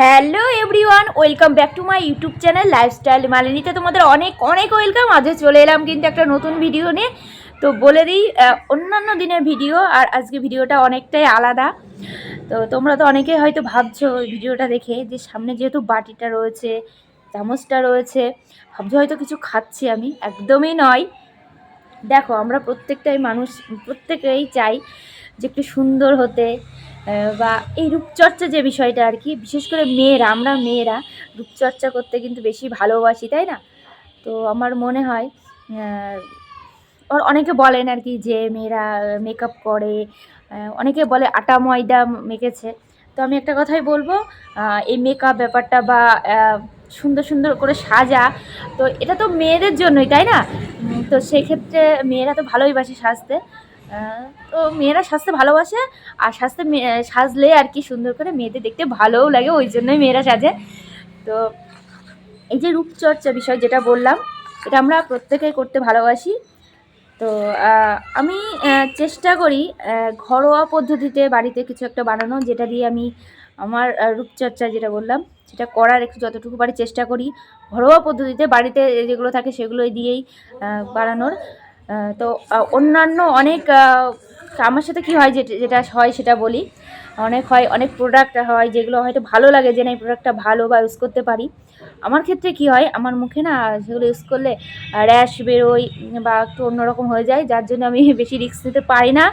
Hello everyone, welcome back to my YouTube channel lifestyle মালিনীতে তোমাদের অনেক অনেক ওয়েলকাম। আজকে চলে এলাম কিন্তু একটা নতুন ভিডিও নিয়ে। তো বলে দিই অন্যান্য দিনের ভিডিও, আর আজকে ভিডিওটা অনেকটাই আলাদা। তো তোমরা তো অনেকেই হয়তো ভাবছ ওই ভিডিওটা দেখে যে সামনে যেহেতু বাটিটা রয়েছে, চামচটা রয়েছে, ভাবছ হয়তো কিছু খাচ্ছি আমি। একদমই নয়। দেখো, আমরা প্রত্যেকটাই মানুষ, প্রত্যেকেই চাই যে একটু সুন্দর হতে। বা এই রূপচর্চা যে বিষয়টা আর কি, বিশেষ করে মেয়েরা, আমরা মেয়েরা রূপচর্চা করতে কিন্তু বেশি ভালোবাসি, তাই না? তো আমার মনে হয় ওর অনেকে বলেন আর কি যে মেয়েরা মেকআপ করে অনেকে বলে আটা ময়দা মেখেছে। তো আমি একটা কথাই বলব এই মেকআপ ব্যাপারটা বা সুন্দর সুন্দর করে সাজা, তো এটা তো মেয়েদের জন্যই, তাই না? তো সেক্ষেত্রে মেয়েরা তো ভালোই বাসে সাজতে। তো মেয়েরা সাজতে ভালোবাসে, আর সাজতে সাজলে আর কি সুন্দর করে মেয়েদের দেখতে ভালোও লাগে, ওই জন্যই মেয়েরা সাজে। তো এই যে রূপচর্চা বিষয় যেটা বললাম, এটা আমরা প্রত্যেকেই করতে ভালোবাসি। তো আমি চেষ্টা করি ঘরোয়া পদ্ধতিতে বাড়িতে কিছু একটা বানানো, যেটা দিয়ে আমি আমার রূপচর্চা যেটা বললাম, সেটা করার একটু যতটুকু পারি চেষ্টা করি। ঘরোয়া পদ্ধতিতে বাড়িতে যেগুলো থাকে সেগুলোই দিয়েই বানানোর। তো অন্যান্য অনেক আমার সাথে কি হয় যেটা হয় সেটা বলি। অনেক হয়, অনেক প্রোডাক্ট হয় যেগুলো হয়তো ভালো লাগে যে, না, এই প্রোডাক্টটা ভালো বা ইউজ করতে পারি। আমার ক্ষেত্রে কি হয়, আমার মুখে না সেগুলো ইউজ করলে র্যাশ বেরোয় বা একটু অন্যরকম হয়ে যায়, যার জন্য আমি বেশি রিস্ক নিতে পারি না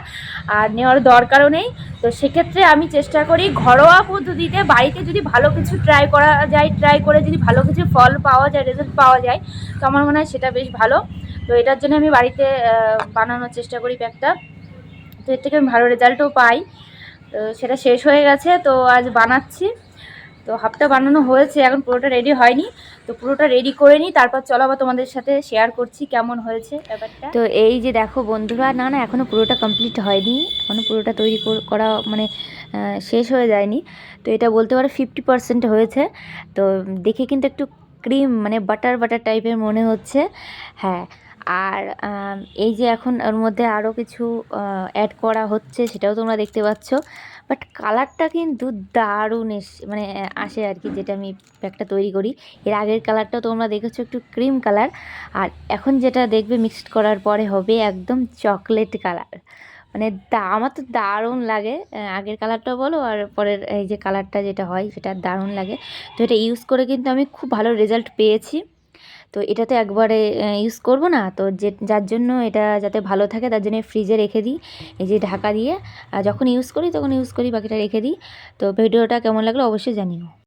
আর নেওয়ার দরকারও নেই। তো সেক্ষেত্রে আমি চেষ্টা করি ঘরোয়া পদ্ধতিতে বাড়িতে যদি ভালো কিছু ট্রাই করা যায় ট্রাই করে যদি ভালো কিছু ফল পাওয়া যায় রেজাল্ট পাওয়া যায়, তো আমার মনে হয় সেটা বেশ ভালো। তো এটার জন্য আমি বাড়িতে বানানোর চেষ্টা করি প্যাকটা। তো এর থেকে আমি ভালো রেজাল্টও পাই। তো সেটা শেষ হয়ে গেছে, তো আজ বানাচ্ছি। তো হাফটা বানানো হয়েছে, এখন পুরোটা রেডি হয়নি। তো পুরোটা রেডি করে নিই, তারপর চলো আবার তোমাদের সাথে শেয়ার করছি কেমন হয়েছে ব্যাপারটা। তো এই যে দেখো বন্ধুরা, না না এখনও পুরোটা কমপ্লিট হয়নি। এখনও পুরোটা তৈরি কর- করা মানে শেষ হয়ে যায়নি। তো এটা বলতে পারো ফিফটি পার্সেন্ট হয়েছে। তো দেখে কিন্তু একটু ক্রিম মানে বাটার বাটার টাইপের মনে হচ্ছে। হ্যাঁ আর এই যে এখন ওর মধ্যে আরও কিছু অ্যাড করা হচ্ছে সেটাও তোমরা দেখতে পাচ্ছ। বাট কালারটা কিন্তু দারুণ এস মানে আসে আর কি যেটা আমি প্যাকটা তৈরি করি। এর আগের কালারটাও তোমরা দেখেছ একটু ক্রিম কালার আর এখন যেটা দেখবে মিক্সড করার পরে হবে একদম চকলেট কালার মানে আমার তো দারুণ লাগে আগের কালারটাও বলো আর পরের, এই যে কালারটা যেটা হয় সেটা দারুণ লাগে। তো এটা ইউজ করে কিন্তু আমি খুব ভালো রেজাল্ট পেয়েছি। তো এটা তো একবারে ইউজ করব না। তো যে, যার জন্য এটা যাতে ভালো থাকে, তার জন্য ফ্রিজে রেখে দিই। এই যে ঢাকা দিয়ে। আর যখন ইউজ করি, তখন ইউজ করি, বাকিটা রেখে দিই। তো ভিডিওটা কেমন লাগল অবশ্যই জানিও।